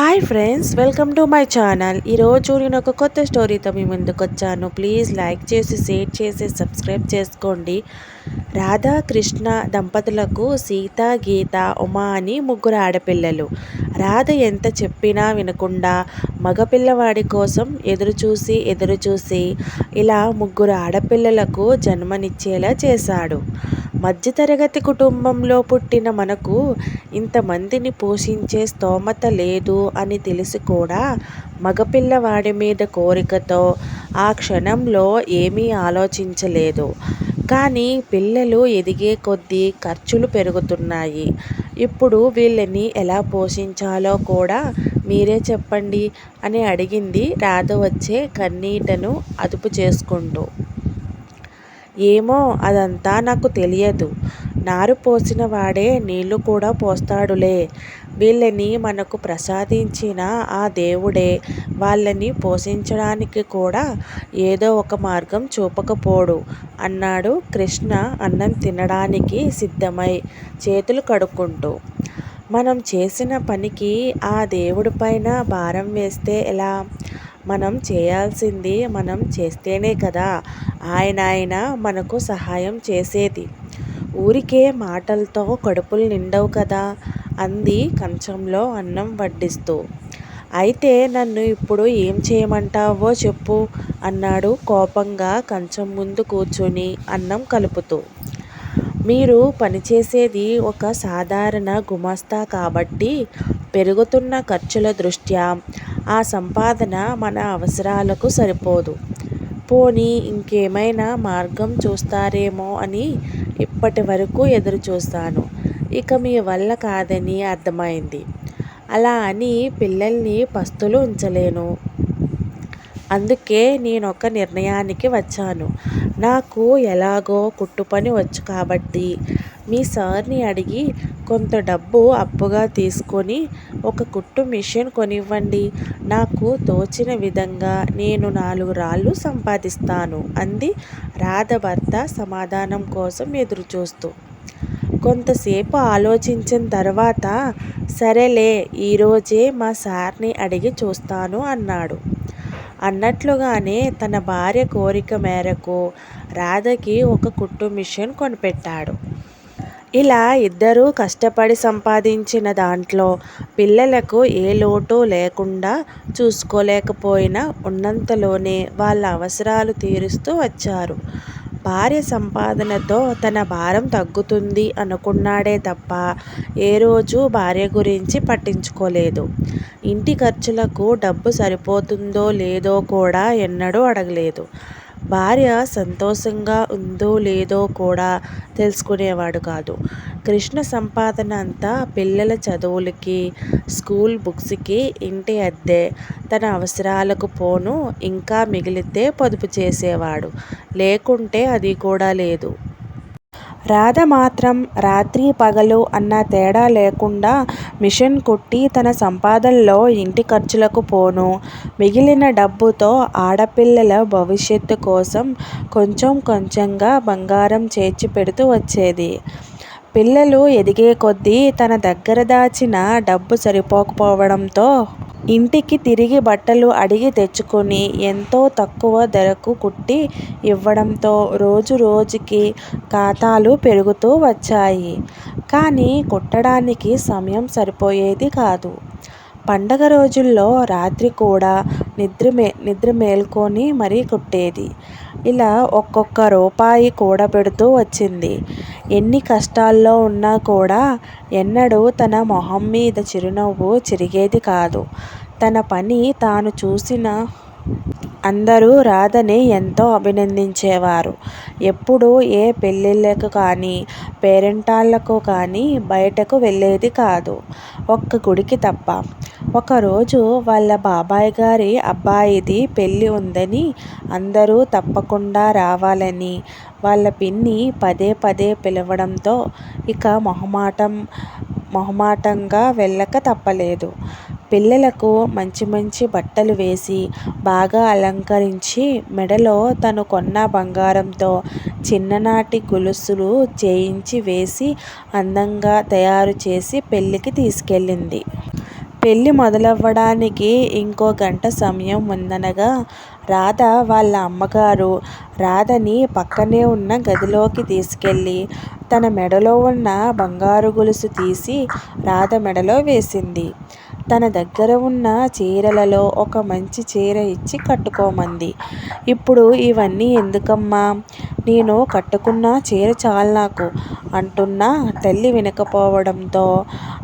Hi friends welcome to my channel ఈరోజు నేను ఒక కొత్త స్టోరీతో మీ ముందుకు వచ్చాను. ప్లీజ్ లైక్ చేసి షేర్ చేసి సబ్స్క్రైబ్ చేసుకోండి. రాధా కృష్ణ దంపతులకు సీత గీత ఉమా అని ముగ్గురు ఆడపిల్లలు. రాధ ఎంత చెప్పినా వినకుండా మగపిల్లవాడి కోసం ఎదురుచూసి ఎదురుచూసి ఇలా ముగ్గురు ఆడపిల్లలకు జన్మనిచ్చేలా చేశాడు. మధ్యతరగతి కుటుంబంలో పుట్టిన మనకు ఇంతమందిని పోషించే స్తోమత లేదు అని తెలిసి కూడా మగపిల్లవాడి మీద కోరికతో ఆ క్షణంలో ఏమీ ఆలోచించలేదు. కానీ పిల్లలు ఎదిగే కొద్దీ ఖర్చులు పెరుగుతున్నాయి. ఇప్పుడు వీళ్ళని ఎలా పోషించాలో కూడా మీరే చెప్పండి అని అడిగింది రాధ వచ్చే కన్నీటను అదుపు చేసుకుంటూ. ఏమో అదంతా నాకు తెలియదు. నారు పోసిన వాడే నీళ్ళు కూడా పోస్తాడులే. వీళ్ళని మనకు ప్రసాదించిన ఆ దేవుడే వాళ్ళని పోషించడానికి కూడా ఏదో ఒక మార్గం చూపకపోడు అన్నాడు కృష్ణ అన్నం తినడానికి సిద్ధమై చేతులు కడుక్కుంటూ. మనం చేసిన పనికి ఆ దేవుడి పైన భారం వేస్తే ఎలా? మనం చేయాల్సింది మనం చేస్తేనే కదా. ఆయన ఆయన మనకు సహాయం చేసేది. ఊరికే మాటలతో కడుపులు నిండవు కదా అంది కంచంలో అన్నం వడ్డిస్తూ. అయితే నన్ను ఇప్పుడు ఏం చేయమంటావో చెప్పు అన్నాడు కోపంగా కంచం ముందు కూర్చొని అన్నం కలుపుతూ. మీరు పనిచేసేది ఒక సాధారణ గుమస్తా కాబట్టి పెరుగుతున్న ఖర్చుల దృష్ట్యా ఆ సంపాదన మన అవసరాలకు సరిపోదు. పోనీ ఇంకేమైనా మార్గం చూస్తారేమో అని ఇప్పటి వరకు ఎదురు చూస్తాను ఇక మీ వల్ల కాదని అర్థమైంది. అలా అని పిల్లల్ని పస్తులు ఉంచలేను. అందుకే నేను ఒక నిర్ణయానికి వచ్చాను. నాకు ఎలాగో కుట్టు పని వచ్చు కాబట్టి. మీ సార్ని అడిగి కొంత డబ్బు అప్పుగా తీసుకొని ఒక కుట్టు మిషన్ కొనివ్వండి. నాకు తోచిన విధంగా నేను నాలుగు రాళ్ళు సంపాదిస్తాను అంది రాధ భర్త సమాధానం కోసం ఎదురుచూస్తూ. కొంతసేపు ఆలోచించిన తర్వాత సరేలే ఈరోజే మా సార్ని అడిగి చూస్తాను అన్నాడు. అన్నట్లుగానే తన భార్య కోరిక మేరకు రాధకి ఒక కుట్టు మిషన్ కొనిపెట్టాడు. ఇలా ఇద్దరూ కష్టపడి సంపాదించిన దాంట్లో పిల్లలకు ఏ లోటు లేకుండా చూసుకోలేకపోయినా ఉన్నంతలోనే వాళ్ళ అవసరాలు తీరుస్తూ వచ్చారు. భార్య సంపాదనతో తన భారం తగ్గుతుంది అనుకున్నాడే తప్ప ఏ రోజు భార్య గురించి పట్టించుకోలేదు. ఇంటి ఖర్చులకు డబ్బు సరిపోతుందో లేదో కూడా ఎన్నడూ అడగలేదు. భార్య సంతోషంగా ఉందో లేదో కూడా తెలుసుకునేవాడు కాదు. కృష్ణ సంపాదన అంతా పిల్లల చదువులకి స్కూల్ బుక్స్కి ఇంటి అద్దె తన అవసరాలకు పోను ఇంకా మిగిలితే పొదుపు చేసేవాడు. లేకుంటే అది కూడా లేదు. రాధ మాత్రం రాత్రి పగలు అన్న తేడా లేకుండా మిషన్ కుట్టి తన సంపాదనలో ఇంటి ఖర్చులకు పోను. మిగిలిన డబ్బుతో ఆడపిల్లల భవిష్యత్తు కోసం కొంచెం కొంచెంగా బంగారం చేర్చి పెడుతూ వచ్చేది. పిల్లలు ఎదిగే కొద్దీ తన దగ్గర దాచిన డబ్బు సరిపోకపోవడంతో ఇంటికి తిరిగి బట్టలు అడిగి తెచ్చుకొని ఎంతో తక్కువ ధరకు కుట్టి ఇవ్వడంతో రోజు రోజుకి ఖాతాలు పెరుగుతూ వచ్చాయి. కానీ కుట్టడానికి సమయం సరిపోయేది కాదు. పండగ రోజుల్లో రాత్రి కూడా నిద్ర మే నిద్ర మేల్కొని మరీ కుట్టేది. ఇలా ఒక్కొక్క రూపాయి కూడబెడుతూ వచ్చింది. ఎన్ని కష్టాల్లో ఉన్నా కూడా ఎన్నడూ తన మొహం మీద చిరునవ్వు చిరిగేది కాదు. తన పని తాను చూసిన అందరూ రాధని ఎంతో అభినందించేవారు. ఎప్పుడూ ఏ పెళ్ళిళ్ళకు కానీ పేరెంటాళ్ళకు కానీ బయటకు వెళ్ళేది కాదు. ఒక్క గుడికి తప్ప. ఒకరోజు వాళ్ళ బాబాయ్ గారి అబ్బాయిది పెళ్ళి ఉందని అందరూ తప్పకుండా రావాలని వాళ్ళ పిన్ని పదే పదే పిలవడంతో ఇక మొహమాటం మొహమాటంగా వెళ్ళక తప్పలేదు. పిల్లలకు మంచి మంచి బట్టలు వేసి బాగా అలంకరించి మెడలో తను కొన్న బంగారంతో చిన్ననాటి గొలుసులు చేయించి వేసి అందంగా తయారు చేసి పెళ్ళికి తీసుకెళ్ళింది. పెళ్ళి మొదలవ్వడానికి ఇంకో గంట సమయం ఉందనగా రాధ వాళ్ళ అమ్మగారు రాధని పక్కనే ఉన్న గదిలోకి తీసుకెళ్ళి తన మెడలో ఉన్న బంగారు గొలుసు తీసి రాధ మెడలో వేసింది. తన దగ్గర ఉన్న చీరలలో ఒక మంచి చీర ఇచ్చి కట్టుకోమంది. ఇప్పుడు ఇవన్నీ ఎందుకమ్మా? నేను కట్టుకున్న చీర చాలు నాకు అంటున్నా తల్లి వినకపోవడంతో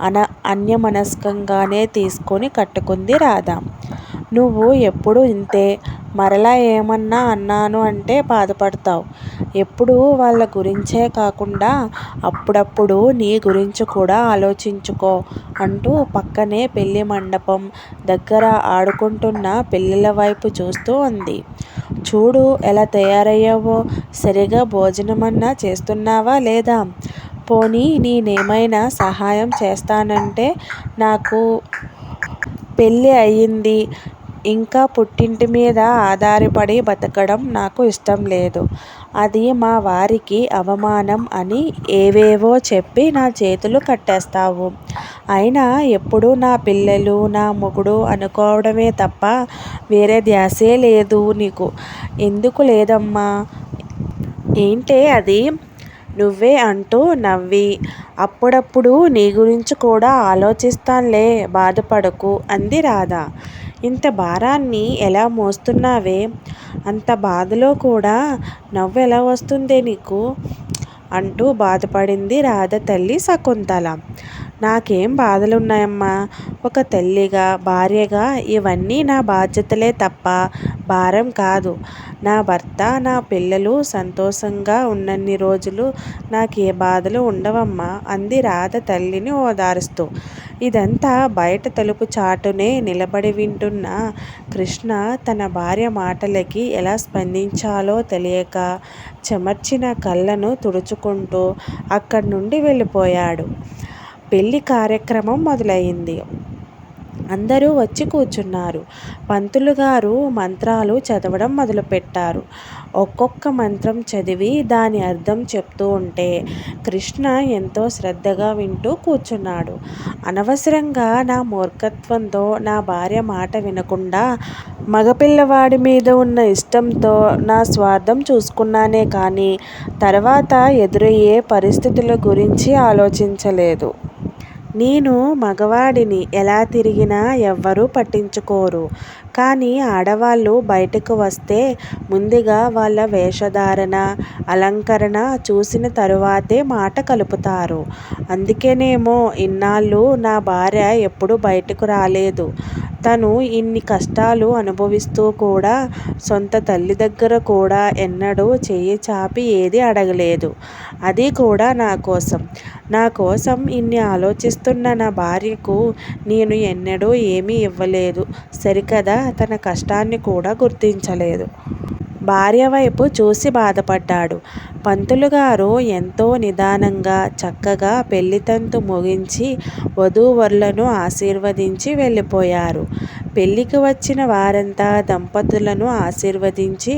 అన అన్యమనస్కంగానే తీసుకొని కట్టుకుంది రాధ. నువ్వు ఎప్పుడు ఇంతే. మరలా ఏమన్నా అన్నాను అంటే బాధపడతావు. ఎప్పుడు వాళ్ళ గురించే కాకుండా అప్పుడప్పుడు నీ గురించి కూడా ఆలోచించుకో అంటూ పక్కనే పెళ్ళి మండపం దగ్గర ఆడుకుంటున్న పెళ్ళిళ్ళ వైపు చూస్తూ ఉంది. చూడు ఎలా తయారయ్యావో. సరిగా భోజనమన్నా చేస్తున్నావా లేదా? పోనీ నేనేమైనా సహాయం చేస్తానంటే నాకు పెళ్ళి అయ్యింది. ఇంకా పుట్టింటి మీద ఆధారపడి బతకడం నాకు ఇష్టం లేదు. అది మా వారికి అవమానం అని ఏవేవో చెప్పి నా చేతులు కట్టేస్తావు. అయినా ఎప్పుడూ నా పిల్లలు నా మొగుడు అనుకోవడమే తప్ప వేరే ధ్యాసే లేదు నీకు. ఎందుకు లేదమ్మా? ఏంటే అది? నువ్వే అంటూ నవ్వి అప్పుడప్పుడు నీ గురించి కూడా ఆలోచిస్తాన్లే బాధపడకు అంది రాధ. ఇంత భారాన్ని ఎలా మోస్తున్నావే? అంత బాధలో కూడా నవ్వు ఎలా వస్తుందే నీకు? అంటూ బాధపడింది రాధ తల్లి శకుంతల. నాకేం బాధలున్నాయమ్మా. ఒక తల్లిగా భార్యగా ఇవన్నీ నా బాధ్యతలే తప్ప భారం కాదు. నా భర్త నా పిల్లలు సంతోషంగా ఉన్నన్ని రోజులు నాకు ఏ బాధలు ఉండవమ్మా. అంది రాధ తల్లిని ఓదారుస్తూ. ఇదంతా బయట తలుపు చాటునే నిలబడి వింటున్న కృష్ణ తన భార్య మాటలకి ఎలా స్పందించాలో తెలియక చెమర్చిన కళ్ళను తుడుచుకుంటూ అక్కడి నుండి వెళ్ళిపోయాడు. పెళ్ళి కార్యక్రమం మొదలైంది. అందరూ వచ్చి కూర్చున్నారు. పంతులు గారు మంత్రాలు చదవడం మొదలుపెట్టారు. ఒక్కొక్క మంత్రం చదివి దాని అర్థం చెప్తూ ఉంటే కృష్ణ ఎంతో శ్రద్ధగా వింటూ కూర్చున్నాడు. అనవసరంగా నా మూర్ఖత్వంతో నా భార్య మాట వినకుండా మగపిల్లవాడి మీద ఉన్న ఇష్టంతో నా స్వార్థం చూసుకున్నానే కానీ తర్వాత ఎదురయ్యే పరిస్థితుల గురించి ఆలోచించలేదు. నేను మగవాడిని ఎలా తిరిగినా ఎవ్వరూ పట్టించుకోరు. కానీ ఆడవాళ్ళు బయటకు వస్తే ముందుగా వాళ్ళ వేషధారణ అలంకరణ చూసిన తరువాతే మాట కలుపుతారు. అందుకేనేమో ఇన్నాళ్ళు నా భార్య ఎప్పుడు బయటకు రాలేదు. తను ఇన్ని కష్టాలు అనుభవిస్తూ కూడా సొంత తల్లి దగ్గర కూడా ఎన్నడూ చేయి చాపి ఏది అడగలేదు. అది కూడా నా కోసం. నా కోసం ఇన్ని ఆలోచిస్తున్న నా భార్యకు నేను ఎన్నడూ ఏమీ ఇవ్వలేదు. సరికదా తన కష్టాన్ని కూడా గుర్తించలేదు. భార్య వైపు చూసి బాధపడ్డాడు. పంతులు గారు ఎంతో నిదానంగా చక్కగా పెళ్ళితంతు ముగించి వధూవరులను ఆశీర్వదించి వెళ్ళిపోయారు. పెళ్ళికి వచ్చిన వారంతా దంపతులను ఆశీర్వదించి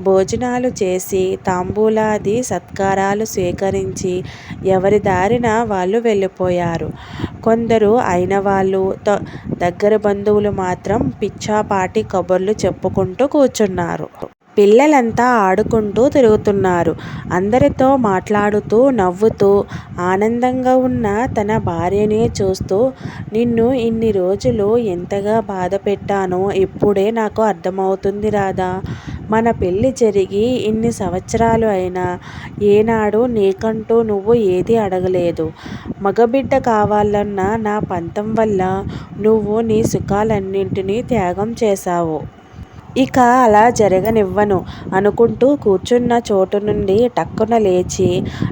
భోజనాలు చేసి తాంబూలాది సత్కారాలు స్వీకరించి ఎవరి దారిన వాళ్ళు వెళ్ళిపోయారు. కొందరు అయిన వాళ్ళు దగ్గర బంధువులు మాత్రం పిచ్చాపాటి కబుర్లు చెప్పుకుంటూ కూర్చున్నారు. పిల్లలంతా ఆడుకుంటూ తిరుగుతున్నారు. అందరితో మాట్లాడుతూ నవ్వుతూ ఆనందంగా ఉన్న తన భార్యనే చూస్తూ నిన్ను ఇన్ని రోజులు ఎంతగా బాధ పెట్టానో ఇప్పుడే నాకు అర్థమవుతుంది రాదా మన పెళ్ళి జరిగి ఇన్ని సంవత్సరాలు అయినా ఏనాడు నీకంటూ నువ్వు ఏది అడగలేదు. మగబిడ్డ కావాలన్న నా పంతం వల్ల నువ్వు నీ సుఖాలన్నింటినీ త్యాగం చేశావు. ఇక అలా జరగనివ్వను అనుకుంటూ కూర్చున్న చోటు నుండి టక్కున లేచి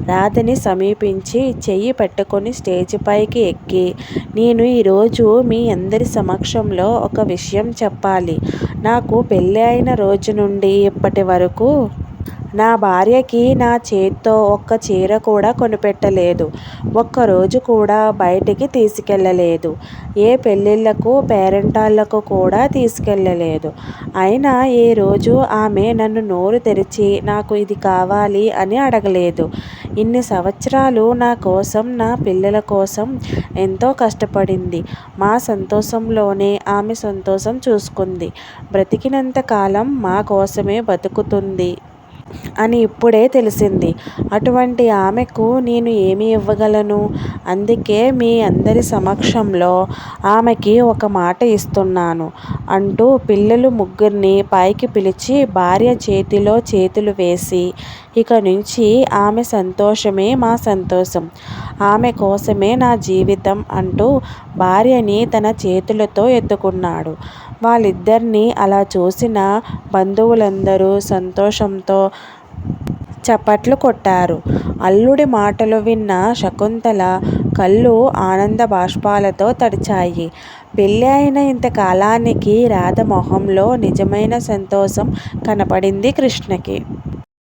రాధని సమీపించి చెయ్యి పెట్టుకొని స్టేజి పైకి ఎక్కి నేను ఈరోజు మీ అందరి సమక్షంలో ఒక విషయం చెప్పాలి. నాకు పెళ్ళి అయిన రోజు నుండి ఇప్పటి వరకు నా భార్యకి నా చేత్తో ఒక్క చీర కూడా కొనిపెట్టలేదు. ఒక్కరోజు కూడా బయటికి తీసుకెళ్ళలేదు. ఏ పెళ్ళిళ్ళకు పేరెంటాళ్ళకు కూడా తీసుకెళ్ళలేదు. అయినా ఏ రోజు ఆమె నన్ను నోరు తెరిచి నాకు ఇది కావాలి అని అడగలేదు. ఇన్ని సంవత్సరాలు నా కోసం నా పిల్లల కోసం ఎంతో కష్టపడింది. మా సంతోషంలోనే ఆమె సంతోషం చూసుకుంది. బ్రతికినంత కాలం మా కోసమే బతుకుతుంది. అని ఇప్పుడే తెలిసింది. అటువంటి ఆమెకు నేను ఏమి ఇవ్వగలను? అందుకే మీ అందరి సమక్షంలో ఆమెకి ఒక మాట ఇస్తున్నాను అంటూ పిల్లలు ముగ్గురిని పైకి పిలిచి భార్య చేతిలో చేతులు వేసి ఇక నుంచి ఆమె సంతోషమే మా సంతోషం. ఆమె కోసమే నా జీవితం అంటూ భార్యని తన చేతులతో ఎత్తుకున్నాడు. వాళ్ళిద్దరినీ అలా చూసిన బంధువులందరూ సంతోషంతో చప్పట్లు కొట్టారు. అల్లుడి మాటలు విన్న శకుంతల కళ్ళు ఆనంద బాష్పాలతో తడిచాయి. పెళ్ళి అయిన ఇంతకాలానికి రాధ మొహంలో నిజమైన సంతోషం కనపడింది కృష్ణకి.